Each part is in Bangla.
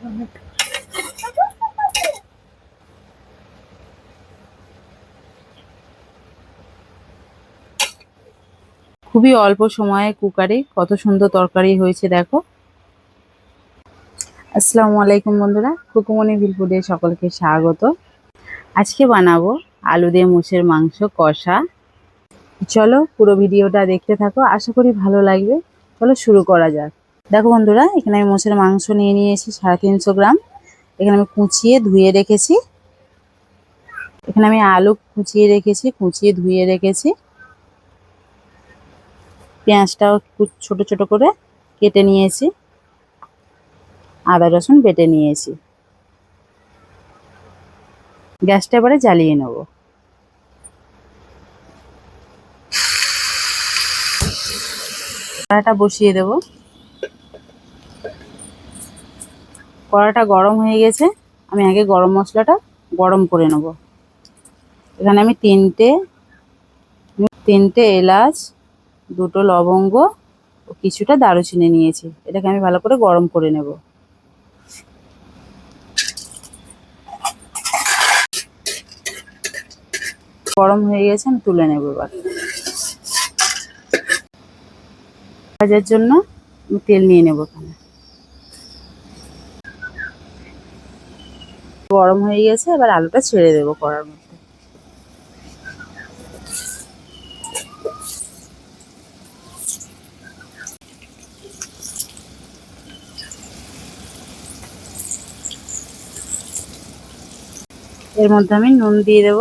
খুবই অল্প সময়ে কুকারে কত সুন্দর তরকারি হয়েছে, দেখো। আসসালামু আলাইকুম বন্ধুরা কুকুমনি ভিলপুডে সকলকে স্বাগত। আজকে বানাবো আলু দিয়ে মোষের মাংস কষা। চলো পুরো ভিডিওটা দেখতে থাকো, আশা করি ভালো লাগবে। চলো শুরু করা যাক। দেখো বন্ধুরা, এখানে আমি মোষের মাংস নিয়ে নিয়েছি, সাড়ে তিনশো গ্রাম। এখানে আমি কুচিয়ে ধুয়ে রেখেছি। এখানে আমি আলু কুচিয়ে রেখেছি, কুচিয়ে ধুয়ে রেখেছি। পেঁয়াজটাও ছোট ছোট করে কেটে নিয়েছি। আদা রসুন বেটে নিয়েছি। গ্যাসটা এবারে জ্বালিয়ে নেব। কড়াটা বসিয়ে দেব। কড়াটা গরম হয়ে গেছে, আমি আগে গরম মশলাটা গরম করে নেব। এখানে আমি তিনটে তিনটে এলাচ, দুটো লবঙ্গ ও কিছুটা দারুচিনি নিয়েছি। এটাকে আমি ভালো করে গরম করে নেব। গরম হয়ে গেছে, আমি তুলে নেব এবার। ভাজার জন্য তেল নিয়ে নেব এখানে। গরম হয়ে গেছে, এবার আলুটা ছেড়ে দেবো করার মধ্যে এর মধ্যে আমি নুন দিয়ে দেব,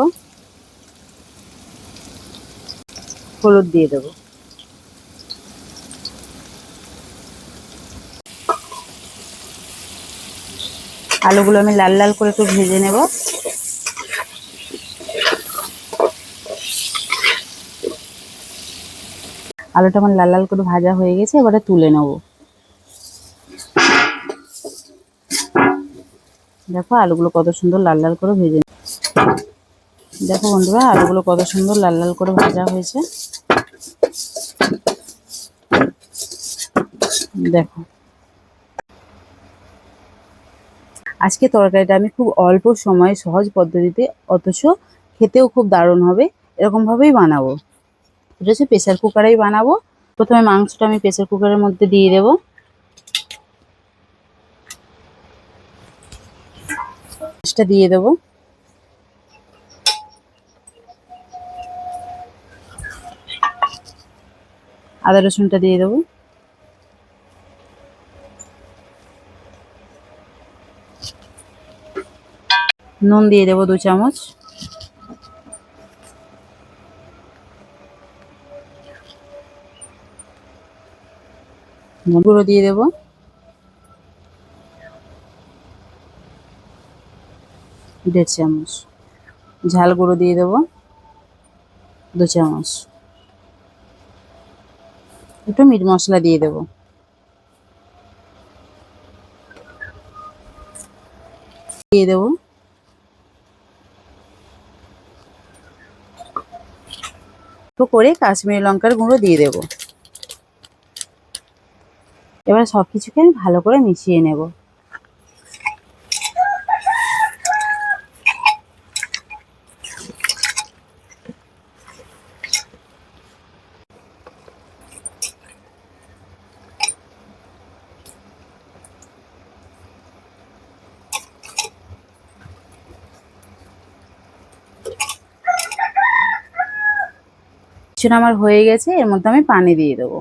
হলুদ দিয়ে দেব। আলুগুলো আমি লাল লাল করে একটু ভেজে নেব। আলুটা আমার লাল লাল করে ভাজা হয়ে গেছে, এবারে তুলে নেব। দেখো আলুগুলো কত সুন্দর লাল লাল করে ভেজে দেখো বন্ধুরা, আলুগুলো কত সুন্দর লাল লাল করে ভাজা হয়েছে। দেখো। আজকে তরকারিটা আমি খুব অল্প সময়ে সহজ পদ্ধতিতে, অথচ খেতেও খুব দারুণ হবে, এরকমভাবেই বানাবো। এটা হচ্ছে প্রেশার কুকারেই বানাবো। প্রথমে মাংসটা আমি প্রেশার কুকারের মধ্যে দিয়ে দেবো। মাছটা দিয়ে দেবো। আদা রসুনটা দিয়ে দেবো। নুন দিয়ে দেবো দু চামচ। গুঁড়ো দিয়ে দেবো। দেড় চামচ। ঝাল গুঁড়ো দিয়ে দেবো। দু চামচ। একটু মিট মশলা দিয়ে দেবো। দিয়ে দেবো। একটু করে কাশ্মীরি লঙ্কার গুঁড়ো দিয়ে দেব। এবার সব কিছুকে আমি ভালো করে মিশিয়ে নেব। কিছুটা আমার হয়ে গেছে, এর মধ্যে আমি পানি দিয়ে দেবো।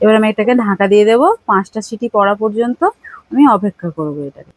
এবার আমি এটাকে ঢাকা দিয়ে দেবো, পাঁচটা সিটি পড়া পর্যন্ত আমি অপেক্ষা করব এটাকে।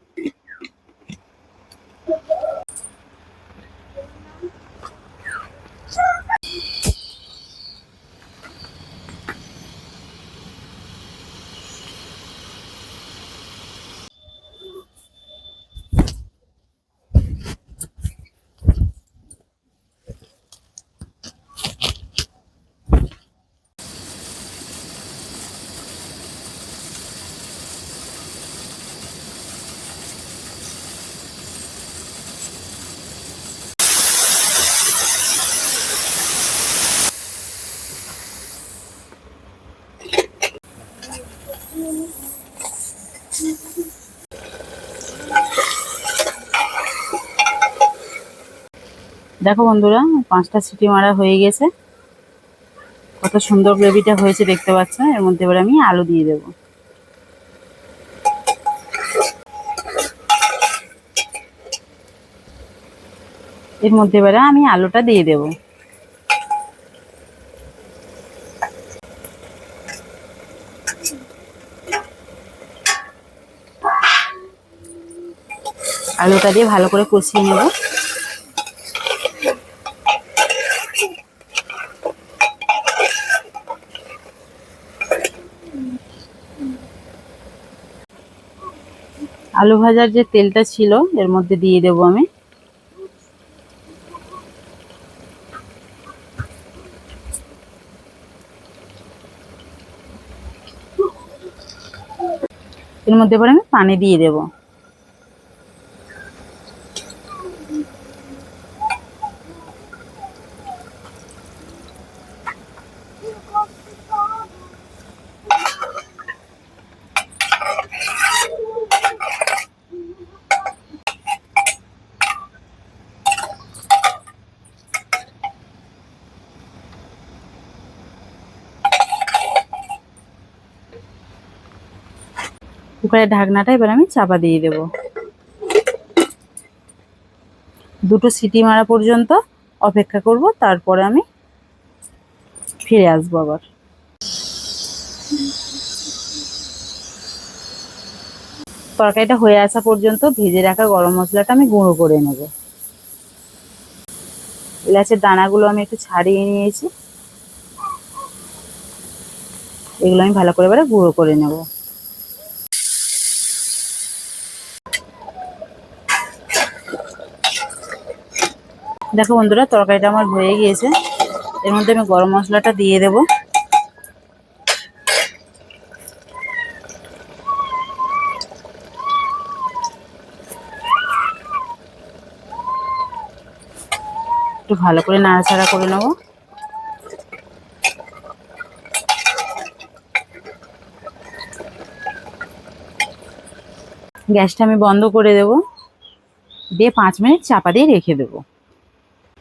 দেখো বন্ধুরা, পাঁচটা সিটি মারা হয়ে গেছে। কত সুন্দর গ্রেভিটা হয়েছে দেখতে পাচ্ছ। এর মধ্যে এবার আমি আলু দিয়ে দেব। এর মধ্যে এবারে আমি আলুটা দিয়ে দেবো। আলুটা দিয়ে ভালো করে কষিয়ে নেব। আলু ভাজার যে তেলটা ছিল, এর মধ্যে দিয়ে দেবো আমি। এর মধ্যে পরে আমি পানি দিয়ে দেবো। কুকারের ঢাকনাটা এবার আমি চাপা দিয়ে দেব। দুটো সিটি মারা পর্যন্ত অপেক্ষা করব, তারপরে আমি ফিরে আসব আবার। তরকারিটা হয়ে আসা পর্যন্ত ভেজে রাখা গরম মশলাটা আমি গুঁড়ো করে নেব। এলাচের দানাগুলো আমি একটু ছাড়িয়ে নিয়েছি। এগুলো আমি ভালো করে এবারে গুঁড়ো করে নেব। দেখো বন্ধুরা, তরকারিটা আমার হয়ে গিয়েছে। এর মধ্যে আমি গরম মশলাটা দিয়ে দেব। একটু ভালো করে নাড়াচাড়া করে নেব। গ্যাসটা আমি বন্ধ করে দেব। দিয়ে পাঁচ মিনিট চাপা দিয়ে রেখে দেবো।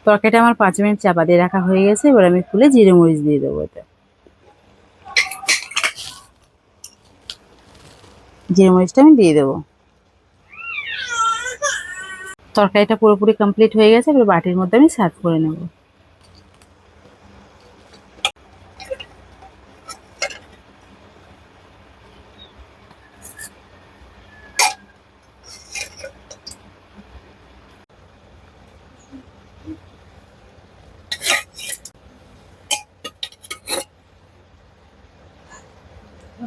তরকারিটা আমার পাঁচ মিনিট চাপা দিয়ে রাখা হয়ে গেছে, এবার আমি খুলে জিরে মরিচ দিয়ে দেবো এতে। জিরে মরিচটা আমি দিয়ে দেবো। তরকারিটা পুরোপুরি কমপ্লিট হয়ে গেছে, এবার বাটির মধ্যে আমি সার্ভ করে নেব। দেখো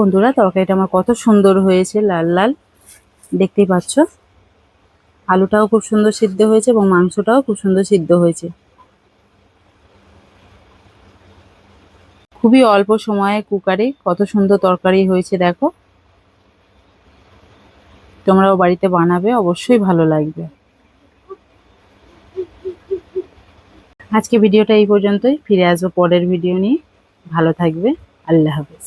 বন্ধুরা, তরকারিটা আমার কত সুন্দর হয়েছে, লাল লাল। দেখতেই পাচ্ছ? আলুটাও খুব সুন্দর সিদ্ধ হয়েছে এবং মাংসটাও খুব সুন্দর সিদ্ধ হয়েছে। খুবই অল্প সময়ে কুকারে কত সুন্দর তরকারি হয়েছে দেখো। তোমরাও বাড়িতে বানাবে, অবশ্যই ভালো লাগবে। আজকে ভিডিওটা এই পর্যন্তই, ফিরে আসব পরের ভিডিও নিয়ে। ভালো থাকবে, আল্লাহ হাফেজ।